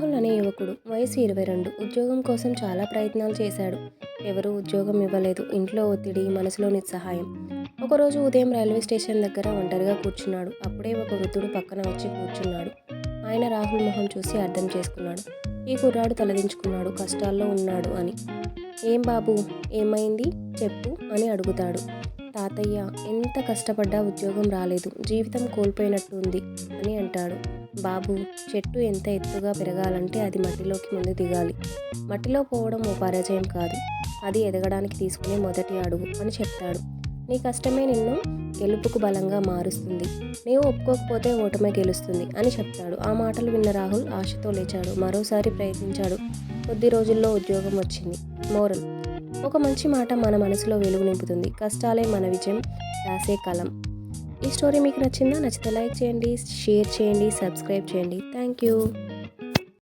రాహుల్ అనే యువకుడు వయసు ఇరవై రెండు ఉద్యోగం కోసం చాలా ప్రయత్నాలు చేశాడు. ఎవరూ ఉద్యోగం ఇవ్వలేదు. ఇంట్లో ఒత్తిడి మనసులో నిస్సహాయం. ఒకరోజు ఉదయం రైల్వే స్టేషన్ దగ్గర ఒంటరిగా కూర్చున్నాడు. అప్పుడే ఒక వృద్ధుడు పక్కన వచ్చి కూర్చున్నాడు. ఆయన రాహుల్ మొహం చూసి అర్థం చేసుకున్నాడు. ఈ కుర్రాడు తలదించుకున్నాడు. కష్టాల్లో ఉన్నాడు అని. ఏం బాబు? ఏమైంది? చెప్పు అని అడుగుతాడు. తాతయ్య ఎంత కష్టపడ్డా ఉద్యోగం రాలేదు జీవితం కోల్పోయినట్టు ఉంది అని అంటాడు. బాబు చెట్టు ఎంత ఎత్తుగా పెరగాలంటే అది మట్టిలోకి ముందు దిగాలి. మట్టిలో పోవడం ఓ పరాజయం కాదు. అది ఎదగడానికి తీసుకునే మొదటి అడుగు అని చెప్తాడు. నీ కష్టమే నిన్ను గెలుపుకు బలంగా మారుస్తుంది. నీవు ఒప్పుకోకపోతే ఓటమే గెలుస్తుంది అని చెప్తాడు. ఆ మాటలు విన్న రాహుల్ ఆశతో లేచాడు. మరోసారి ప్రయత్నించాడు. కొద్ది రోజుల్లో ఉద్యోగం వచ్చింది. మోరల్. ఒక మంచి మాట మన మనసులో వెలుగు నింపుతుంది. కష్టాలే మన విజయం. రాసే కలం. ఈ స్టోరీ మీకు నచ్చిందా? నచ్చితే లైక్ చేయండి షేర్ చేయండి సబ్స్క్రైబ్ చేయండి. Thank you.